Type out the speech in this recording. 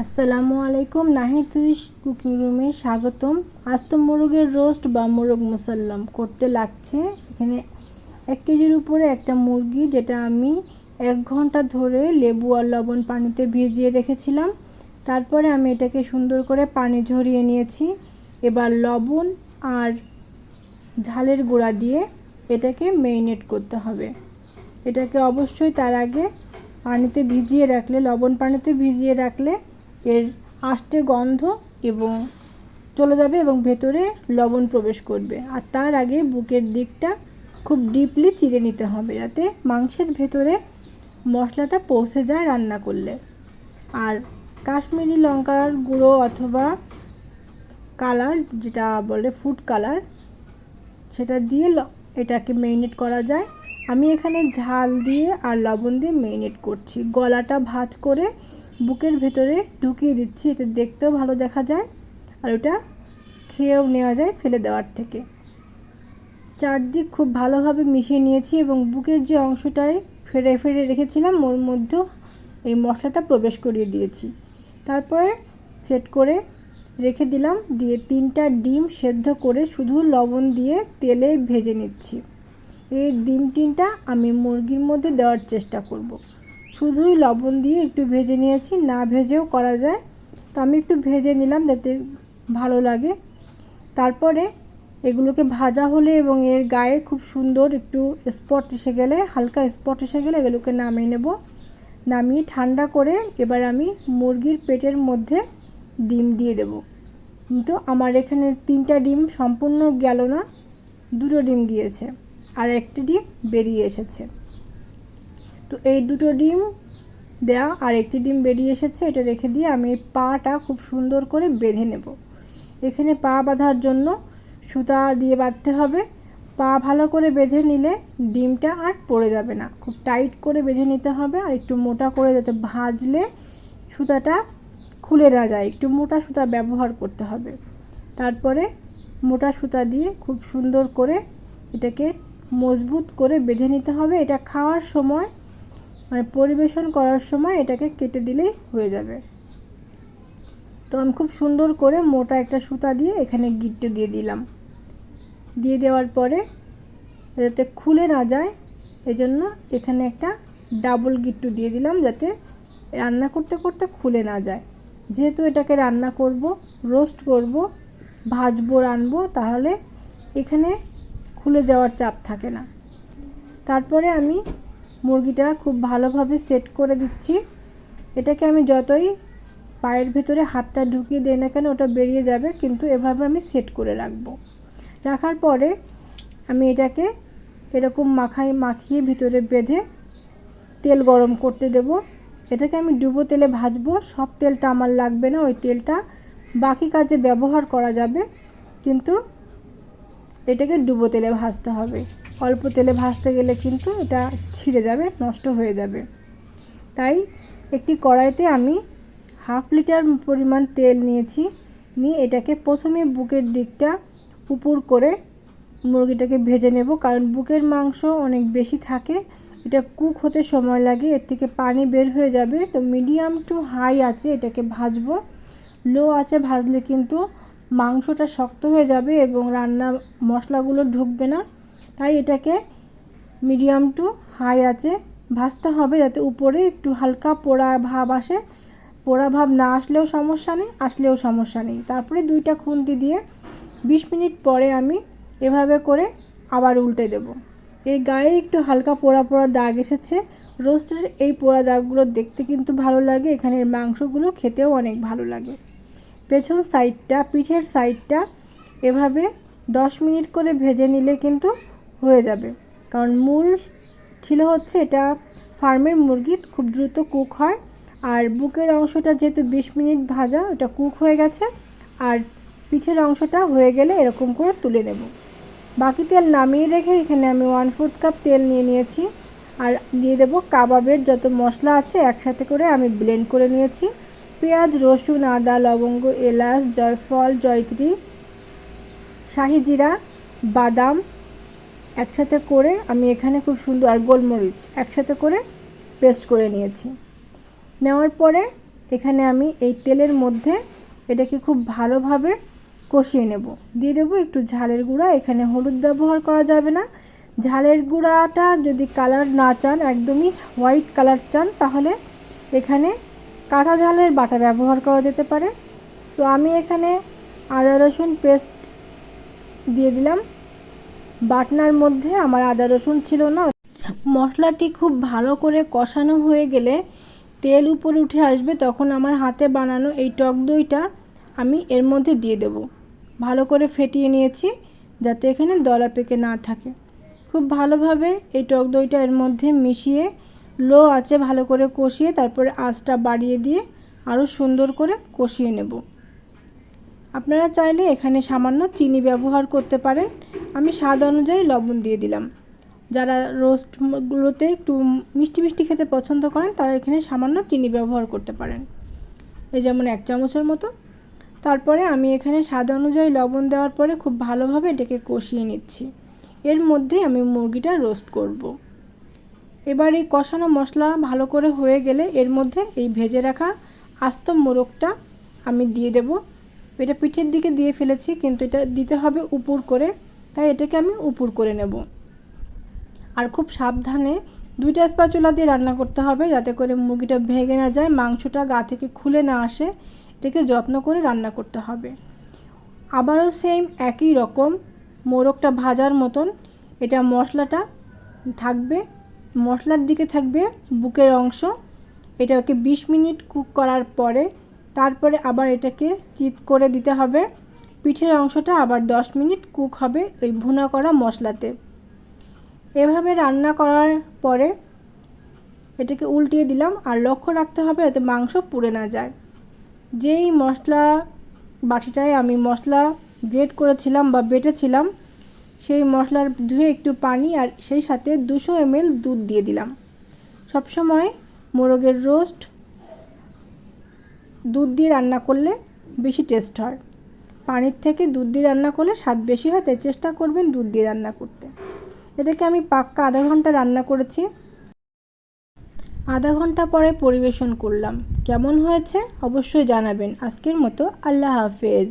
আসসালামু আলাইকুম। নাহিদ তুইস কুকিং রুমে স্বাগতম। আজ তো মোরগের রোস্ট বা মোরগ মুসাল্লাম করতে লাগছে। এখানে এক কেজির উপরে একটা মুরগি, যেটা আমি এক ঘণ্টা ধরে লেবু আর লবণ পানিতে ভিজিয়ে রেখেছিলাম। তারপরে আমি এটাকে সুন্দর করে পানি ঝরিয়ে নিয়েছি। এবার লবণ আর ঝালের গুঁড়া দিয়ে এটাকে মেরিনেট করতে হবে। এটাকে অবশ্যই তার আগে পানিতে ভিজিয়ে রাখলে, লবণ পানিতে ভিজিয়ে রাখলে এর আষ্টে গন্ধ এবং চলে যাবে এবং ভেতরে লবণ প্রবেশ করবে। আর তার আগে বুকের দিকটা খুব ডিপলি চিড়ে নিতে হবে যাতে মাংসের ভেতরে মশলাটা পৌঁছে যায় রান্না করলে। আর কাশ্মীরি লঙ্কার গুঁড়ো অথবা কালার যেটা বলে ফুড কালার সেটা দিয়ে এটাকে মেরিনেট করা যায়। আমি এখানে ঝাল দিয়ে আর লবণ দিয়ে মেরিনেট করছি। গলাটা ভাজ করে বুকের ভেতরে ঢুকিয়ে দিচ্ছি, এতে দেখতেও ভালো দেখা যায়। আর ওটা খেয়েও নেওয়া যায় ফেলে দেওয়ার থেকে। চারদিক খুব ভালোভাবে মিশিয়ে নিয়েছি এবং বুকের যে অংশটায় ফেরে ফেরে রেখেছিলাম, ওর মধ্যেও এই মশলাটা প্রবেশ করিয়ে দিয়েছি। তারপরে সেট করে রেখে দিলাম, দিয়ে তিনটা ডিম সেদ্ধ করে শুধু লবণ দিয়ে তেলে ভেজে নিচ্ছি। এই ডিম তিনটা আমি মুরগির মধ্যে দেওয়ার চেষ্টা করব। শুধুই লবণ দিয়ে একটু ভেজে নিয়েছি, না ভেজেও করা যায়। তো আমি একটু ভেজে নিলাম যাতে ভালো লাগে। তারপরে এগুলোকে ভাজা হলে এবং এর গায়ে খুব সুন্দর একটু স্পট এসে গেলে, হালকা স্পট এসে গেলে এগুলোকে নামিয়ে নেব। নামিয়ে ঠান্ডা করে এবার আমি মুরগির পেটের মধ্যে ডিম দিয়ে দেব। কিন্তু আমার এখানে তিনটা ডিম সম্পূর্ণ গেল না, দুটো ডিম গিয়েছে, আর একটি ডিম বেরিয়ে এসেছে। তো এই দুটো ডিম দেয়া, আর একটি ডিম বেরিয়ে এসেছে, এটা রেখে দিয়ে আমি এই পাটা খুব সুন্দর করে বেঁধে নেব। এখানে পা বাঁধার জন্য সুতা দিয়ে বাঁধতে হবে। পা ভালো করে বেঁধে নিলে ডিমটা আর পড়ে যাবে না। খুব টাইট করে বেঁধে নিতে হবে আর একটু মোটা করে যাতে ভাজলে সুতাটা খুলে না যায়। একটু মোটা সুতা ব্যবহার করতে হবে। তারপরে মোটা সুতা দিয়ে খুব সুন্দর করে এটাকে মজবুত করে বেঁধে নিতে হবে। এটা খাওয়ার সময় মানে পরিবেশন করার সময় এটাকে কেটে দিলেই হয়ে যাবে। তো আমি খুব সুন্দর করে মোটা একটা সুতা দিয়ে এখানে গিট্টে দিয়ে দিলাম। দিয়ে দেওয়ার পরে যাতে খুলে না যায়, এজন্য এখানে একটা ডাবল গিট্টু দিয়ে দিলাম যাতে রান্না করতে করতে খুলে না যায়। যেহেতু এটাকে রান্না করব, রোস্ট করব, ভাজবো রানবো তাহলে এখানে খুলে যাওয়ার চাপ থাকে না। তারপরে আমি মুরগিটা খুব ভালোভাবে সেট করে দিচ্ছি। এটাকে আমি যতই পায়ের ভেতরে হাতটা ঢুকিয়ে দিই না কেন, ওটা বেরিয়ে যাবে, কিন্তু এভাবে আমি সেট করে রাখব। রাখার পরে আমি এটাকে এরকম মাখাই, মাখিয়ে ভিতরে বেঁধে তেল গরম করতে দেব। এটাকে আমি ডুবো তেলে ভাজবো, সব তেলটা আমার লাগবে না, ওই তেলটা বাকি কাজে ব্যবহার করা যাবে। কিন্তু এটাকে ডুবো তেলে ভাজতে হবে। অল্প তেলে ভাজতে গেলে কিন্তু এটা ছিঁড়ে যাবে, নষ্ট হয়ে যাবে। তাই একটি কড়াইতে আমি হাফ লিটার পরিমাণ তেল নিয়েছি। নিয়ে এটাকে প্রথমে বুকের দিকটা উপর করে মুরগিটাকে ভেজে নেব, কারণ বুকের মাংস অনেক বেশি থাকে। এটা কুক হতে সময় লাগে, এর থেকে পানি বের হয়ে যাবে। তো মিডিয়াম টু হাই আছে এটাকে ভাজবো। লো আছে ভাজলে কিন্তু মাংসটা শক্ত হয়ে যাবে এবং রান্না মশলাগুলো ঢুকবে না। তাই এটাকে মিডিয়াম টু হাই আছে ভাজতে হবে যাতে উপরে একটু হালকা পোড়া ভাব আসে। পোড়া ভাব না আসলেও সমস্যা নেই, আসলেও সমস্যা নেই। তারপরে দুইটা খুন্তি দিয়ে বিশ মিনিট পরে আমি এভাবে করে আবার উল্টে দেব। এর গায়ে একটু হালকা পোড়া পোড়া দাগ এসেছে। রোস্টের এই পোড়া দাগগুলো দেখতে কিন্তু ভালো লাগে। এখানের মাংসগুলো খেতেও অনেক ভালো লাগে। পেছন সাইডটা, পিঠের সাইডটা এভাবে দশ মিনিট করে ভেজে নিলে কিন্তু হয়ে যাবে। কারণ মূল ছিল হচ্ছে এটা ফার্মের মুরগি, খুব দ্রুত কুক হয়। আর বুকের অংশটা যেহেতু বিশ মিনিট ভাজা, ওটা কুক হয়ে গেছে। আর পিঠের অংশটা হয়ে গেলে এরকম করে তুলে নেব। বাকি তেল নামিয়ে রেখে এখানে আমি ওয়ান ফোর্থ কাপ তেল নিয়ে নিয়েছি। আর দিয়ে দেবো কাবাবের যত মশলা আছে একসাথে করে আমি ব্লেন্ড করে নিয়েছি। পেঁয়াজ, রসুন, আদা, লবঙ্গ, এলাচ, জয়ফল, জয়ত্রী শাহি জিরা বাদাম একসাথে করে আমি এখানে খুব সুন্দর, আর গোলমরিচ একসাথে করে পেস্ট করে নিয়েছি। নেওয়ার পরে এখানে আমি এই তেলের মধ্যে এটাকে খুব ভালোভাবে কষিয়ে নেব। দিয়ে দেবো একটু ঝালের গুঁড়া, এখানে হলুদ ব্যবহার করা যাবে না। ঝালের গুঁড়াটা যদি কালার না চান, একদমই হোয়াইট কালার চান, তাহলে এখানে কাঁচা ঝালের বাটা ব্যবহার করা যেতে পারে। তো আমি এখানে আদা রসুন পেস্ট দিয়ে দিলাম। বাটনার মধ্যে আমার আদা রসুন ছিল না। মশলাটি খুব ভালো করে কষানো হয়ে গেলে তেল উপরে উঠে আসবে, তখন আমার হাতে বানানো এই টক দইটা আমি এর মধ্যে দিয়ে দেব। ভালো করে ফেটিয়ে নিয়েছি যাতে এখানে দলা পেকে না থাকে। খুব ভালোভাবে এই টক দইটা এর মধ্যে মিশিয়ে লো আছে ভালো করে কষিয়ে তারপরে আঁচটা বাড়িয়ে দিয়ে আরও সুন্দর করে কষিয়ে নেব। আপনারা চাইলে এখানে সামান্য চিনি ব্যবহার করতে পারেন। আমি স্বাদ অনুযায়ী লবণ দিয়ে দিলাম। যারা রোস্টগুলোতে একটু মিষ্টি মিষ্টি খেতে পছন্দ করেন, তারা এখানে সামান্য চিনি ব্যবহার করতে পারেন। এই যেমন এক চামচের মতো। তারপরে আমি এখানে স্বাদ অনুযায়ী লবণ দেওয়ার পরে খুব ভালোভাবে এটাকে কষিয়ে নিচ্ছি। এর মধ্যে আমি মুরগিটা রোস্ট করব। এবার এই কষানো মশলা ভালো করে হয়ে গেলে এর মধ্যে এই ভেজে রাখা আস্ত মোরগটা আমি দিয়ে দেব। এটা পিঠের দিকে দিয়ে ফেলেছি, কিন্তু এটা দিতে হবে উপর করে, তাই এটাকে আমি উপর করে নেব। আর খুব সাবধানে দুইটা স্প্যাচুলা দিয়ে রান্না করতে হবে, যাতে করে মুরগিটা ভেঙে না যায়, মাংসটা গা থেকে খুলে না আসে, এটাকে যত্ন করে রান্না করতে হবে। আবারও সেম একই রকম, মোরগটা ভাজার মতন, এটা মশলাটা থাকবে মশলার দিকে থাকবে বুকের অংশ। এটাকে বিশ মিনিট কুক করার পরে তারপরে আবার এটাকে চিত করে দিতে হবে। পিঠের অংশটা আবার দশ মিনিট কুক হবে ওই ভুনা করা মশলাতে। এভাবে রান্না করার পরে এটাকে উল্টিয়ে দিলাম আর লক্ষ্য রাখতে হবে যাতে মাংস পুড়ে না যায়। যেই মশলা বাটিটায় আমি মশলা গ্রেট করেছিলাম বা বেটেছিলাম সেই মশলার ধুয়ে একটু পানি আর সেই সাথে দুশো এমএল দুধ দিয়ে দিলাম। সবসময় মোরগের রোস্ট দুধ দিয়ে রান্না করলে বেশি টেস্ট হয়। পানির থেকে দুধ দিয়ে রান্না করলে স্বাদ বেশি হয়, তাই চেষ্টা করবেন দুধ দিয়ে রান্না করতে। এটাকে আমি পাক্কা আধা ঘণ্টা রান্না করেছি। আধা ঘণ্টা পরে পরিবেশন করলাম। কেমন হয়েছে অবশ্যই জানাবেন। আজকের মতো আল্লাহ হাফেজ।